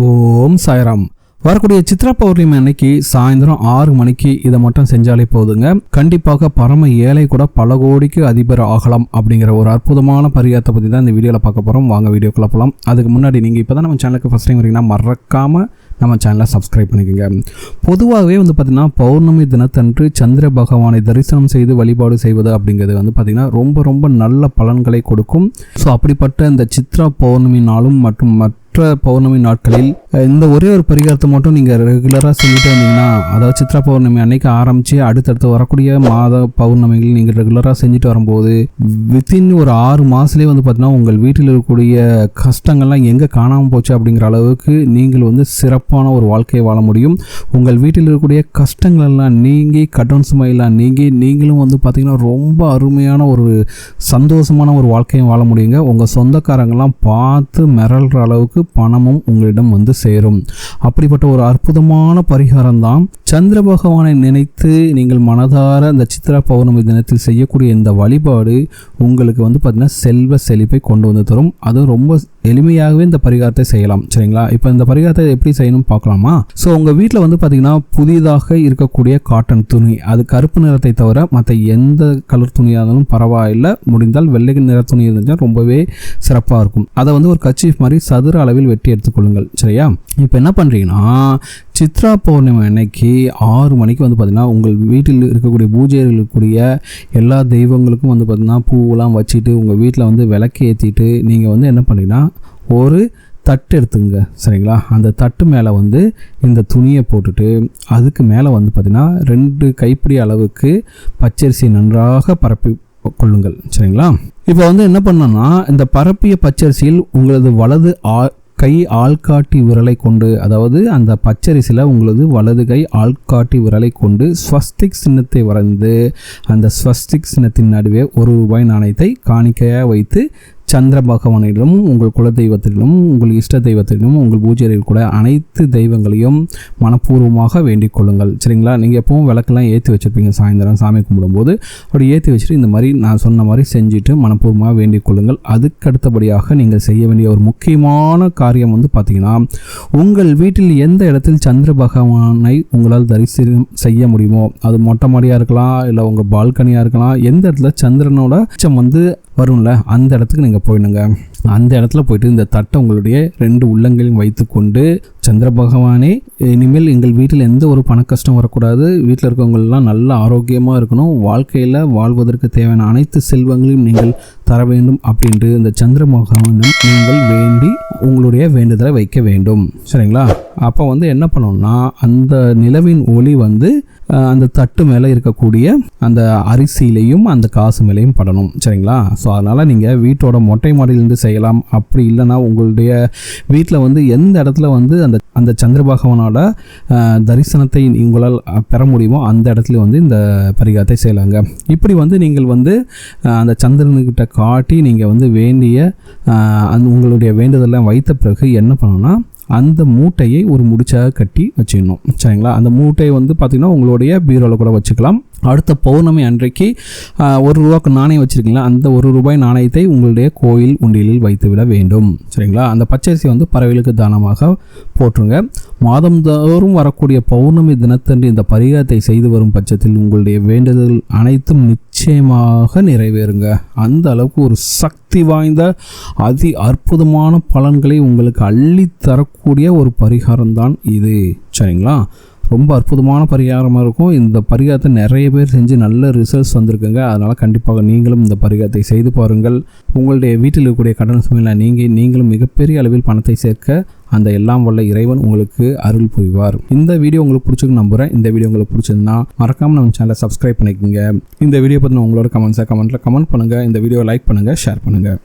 ஓம் சாய்ராம். வரக்கூடிய சித்ரா பௌர்ணமி அன்னைக்கு சாயந்தரம் ஆறு மணிக்கு இதை மட்டும் செஞ்சாலே போதுங்க. கண்டிப்பாக பரம ஏழை கூட பல கோடிக்கு அதிபர் ஆகலாம் அப்படிங்கிற ஒரு அற்புதமான பரிகாரத்தை பற்றி தான் இந்த வீடியோவில் பார்க்க போகிறோம் வாங்க வீடியோக்குள்ள போகலாம் அதுக்கு முன்னாடி நீங்கள் இப்போ தான் நம்ம சேனலுக்கு ஃபஸ்ட் டைம் வரீங்கன்னா மறக்காமல் நம்ம சேனலை சப்ஸ்கிரைப் பண்ணிக்கோங்க. பொதுவாகவே வந்து பார்த்திங்கன்னா பௌர்ணமி தினத்தன்று சந்திர பகவானை தரிசனம் செய்து வழிபாடு செய்வது அப்படிங்கிறது வந்து பார்த்திங்கன்னா ரொம்ப ரொம்ப நல்ல பலன்களை கொடுக்கும். ஸோ அப்படிப்பட்ட இந்த சித்ரா பௌர்ணமி நாளும் மற்றும் சித்ரா பௌர்ணமி நாட்களில் இந்த ஒரே ஒரு பரிகாரத்தை மட்டும் நீங்கள் ரெகுலராக செஞ்சுட்டு வந்தீங்கன்னா அதாவது சித்ரா பௌர்ணமி அன்னைக்கு ஆரம்பித்து அடுத்தடுத்து வரக்கூடிய மாத பௌர்ணமிகள் நீங்கள் ரெகுலராக செஞ்சுட்டு வரும்போது வித்தின் ஒரு ஆறு மாதத்துலேயே வந்து பார்த்தீங்கன்னா உங்கள் வீட்டில் இருக்கக்கூடிய கஷ்டங்கள்லாம் எங்கே காணாமல் போச்சு அப்படிங்கிற அளவுக்கு நீங்கள் வந்து சிறப்பான ஒரு வாழ்க்கையை வாழ முடியும். உங்கள் வீட்டில் இருக்கக்கூடிய கஷ்டங்கள் எல்லாம் நீங்கி கடன் சுமையெல்லாம் நீங்கி நீங்களும் வந்து பார்த்திங்கன்னா ரொம்ப அருமையான ஒரு சந்தோஷமான ஒரு வாழ்க்கையை வாழ முடியுங்க. உங்கள் சொந்தக்காரங்கள்லாம் பார்த்து மிரள்ற அளவுக்கு பணமும் உங்களிடம் வந்து சேரும். அப்படிப்பட்ட ஒரு அற்புதமான பரிகாரம் தான் சந்திர பகவானை நினைத்து நீங்கள் மனதார அந்த சித்ரா பௌர்ணமி தினத்தில் செய்யக்கூடிய இந்த வழிபாடு உங்களுக்கு வந்து பார்த்தீங்கன்னா செல்வ செழிப்பை கொண்டு வந்து தரும். அதுவும் ரொம்ப எளிமையாகவே இந்த பரிகாரத்தை செய்யலாம். சரிங்களா? இப்போ இந்த பரிகாரத்தை எப்படி செய்யணும் பார்க்கலாமா? ஸோ உங்கள் வீட்டில் வந்து பார்த்தீங்கன்னா புதிதாக இருக்கக்கூடிய காட்டன் துணி அது கருப்பு நிறத்தை தவிர மற்ற எந்த கலர் துணியாக இருந்தாலும் பரவாயில்லை. முடிந்தால் வெள்ளை நிற துணி இருந்தால் ரொம்பவே சிறப்பாக இருக்கும். அதை வந்து ஒரு கச்சீஃப் மாதிரி சதுர அளவில் வெட்டி எடுத்துக்கொள்ளுங்கள். சரியா? இப்போ என்ன பண்ணுறீங்கன்னா சித்ரா பௌர்ணமி அன்னைக்கு ஆறு மணிக்கு வந்து பார்த்திங்கன்னா உங்கள் வீட்டில் இருக்கக்கூடிய பூஜையில் இருக்கக்கூடிய எல்லா தெய்வங்களுக்கும் வந்து பார்த்திங்கன்னா பூவெல்லாம் வச்சுட்டு உங்கள் வீட்டில் வந்து விளக்கு ஏற்றிட்டு நீங்கள் வந்து என்ன பண்ணிங்கன்னா ஒரு தட்டு எடுத்துங்க சரிங்களா? அந்த தட்டு மேலே வந்து இந்த துணியை போட்டுட்டு அதுக்கு மேலே வந்து பார்த்திங்கன்னா ரெண்டு கைப்பிடி அளவுக்கு பச்சரிசி நன்றாக பரப்பி கொள்ளுங்கள் சரிங்களா? இப்போ வந்து என்ன பண்ணோன்னா இந்த பரப்பிய பச்சரிசியில் உங்களது வலது ஆ கை ஆள்காட்டி விரலை கொண்டு அதாவது அந்த பச்சரிசியில் உங்களது வலது கை ஆள்காட்டி விரலை கொண்டு ஸ்வஸ்திக் சின்னத்தை வரைந்து அந்த ஸ்வஸ்திக் சின்னத்தின் நடுவே ஒரு ரூபாய் நாணயத்தை காணிக்கையாக வைத்து சந்திர பகவானிடம் உங்கள் குல தெய்வத்திலும் உங்கள் இஷ்ட தெய்வத்திலும் உங்கள் பூஜையில் கூட அனைத்து தெய்வங்களையும் மனப்பூர்வமாக வேண்டிக் கொள்ளுங்கள். சரிங்களா? நீங்கள் எப்பவும் விளக்கெல்லாம் ஏற்றி வச்சுருப்பீங்க. சாயந்தரம் சாமி கும்பிடும்போது அப்படி ஏற்றி வச்சுட்டு இந்த மாதிரி நான் சொன்ன மாதிரி செஞ்சுட்டு மனப்பூர்வமாக வேண்டிக் கொள்ளுங்கள். அதுக்கு அடுத்தபடியாக நீங்கள் செய்ய வேண்டிய ஒரு முக்கியமான காரியம் வந்து பார்த்தீங்கன்னா உங்கள் வீட்டில் எந்த இடத்தில் சந்திர பகவானை உங்களால் தரிசனம் செய்ய முடியுமோ அது மொட்டை மாடியாக இருக்கலாம் இல்லை உங்கள் பால்கனியாக இருக்கலாம் எந்த இடத்துல சந்திரனோட உச்சம் வந்து வரும்ல அந்த இடத்துக்கு நீங்கள் போயிடுங்க. அந்த இடத்துல போயிட்டு இந்த தட்டை உங்களுடைய ரெண்டு உள்ளங்களையும் வைத்துக்கொண்டு சந்திர பகவானே இனிமேல் எங்கள் வீட்டில் எந்த ஒரு பண கஷ்டம் வரக்கூடாது. வீட்டில் இருக்கவங்களெல்லாம் நல்ல ஆரோக்கியமாக இருக்கணும். வாழ்க்கையில் வாழ்வதற்கு தேவையான அனைத்து செல்வங்களையும் நீங்கள் தர வேண்டும் அப்படின்ட்டு இந்த சந்திர பகவானும் நீங்கள் வேண்டி உங்களுடைய வேண்டுதலை வைக்க வேண்டும். சரிங்களா? அப்போ வந்து என்ன பண்ணோம்னா அந்த நிலவின் ஒளி வந்து அந்த தட்டு மேலே இருக்கக்கூடிய அந்த அரிசியிலையும் அந்த காசு மேலேயும் படணும். சரிங்களா? ஸோ அதனால் நீங்கள் வீட்டோட மொட்டை மாடியிலேருந்து செய்யலாம். அப்படி இல்லைன்னா உங்களுடைய வீட்டில் வந்து எந்த இடத்துல வந்து அந்த அந்த சந்திர பகவானோட தரிசனத்தை உங்களால் பெற முடியுமோ அந்த இடத்துல வந்து இந்த பரிகாரத்தை செய்யலாங்க. இப்படி வந்து நீங்கள் வந்து அந்த சந்திரனுக்கிட்ட காட்டி நீங்கள் வந்து வேண்டிய அந் அந்த உங்களுடைய வேண்டுதலாம் வைத்த பிறகு என்ன பண்ணணும்னா அந்த மூட்டையை ஒரு முடிச்சாக கட்டி வச்சிடணும். சரிங்களா? அந்த மூட்டையை வந்து பார்த்திங்கன்னா உங்களுடைய பீரோவில் கூட வச்சுக்கலாம். அடுத்த பௌர்ணமி அன்றைக்கு ஒரு ரூபாய்க்கு நாணயம் வச்சுருக்கீங்களா? அந்த ஒரு ரூபாய் நாணயத்தை உங்களுடைய கோயில் உண்டியலில் வைத்து விட வேண்டும். சரிங்களா? அந்த பச்சரிசி வந்து பறவைகளுக்கு தானமாக போற்றுங்க. மாதந்தோறும் வரக்கூடிய பௌர்ணமி தினத்தன்று இந்த பரிகாரத்தை செய்து வரும் பட்சத்தில் உங்களுடைய வேண்டுதல் அனைத்தும் நிச்சயமாக நிறைவேறுங்க. அந்த அளவுக்கு ஒரு சக்தி வாய்ந்த அதி அற்புதமான பலன்களை உங்களுக்கு அள்ளி தரக்கூடிய ஒரு பரிகாரம் தான் இது. சரிங்களா? ரொம்ப அற்புதமான பரிகாரமாக இருக்கும். இந்த பரிகாரத்தை நிறைய பேர் செஞ்சு நல்ல ரிசல்ட்ஸ் வந்திருக்குங்க அதனால் கண்டிப்பாக நீங்களும் இந்த பரிகாரத்தை செய்து பாருங்கள். உங்களுடைய வீட்டில் இருக்கக்கூடிய கடன் சுமையில் நீங்கள் நீங்களும் மிகப்பெரிய அளவில் பணத்தை சேர்க்க அந்த எல்லாம் வல்ல இறைவன் உங்களுக்கு அருள் புரிவார். இந்த வீடியோ உங்களுக்கு பிடிச்சிருக்கு நம்புகிறேன் இந்த வீடியோ உங்களுக்கு பிடிச்சிருந்தா மறக்காமல் நம்ம சேனலை சப்ஸ்கிரைப் பண்ணிக்கோங்க. இந்த வீடியோ பற்றின உங்களோட கமெண்ட்ஸை கமெண்ட்டில் கமெண்ட் பண்ணுங்கள் இந்த வீடியோ லைக் பண்ணுங்கள் ஷேர் பண்ணுங்கள்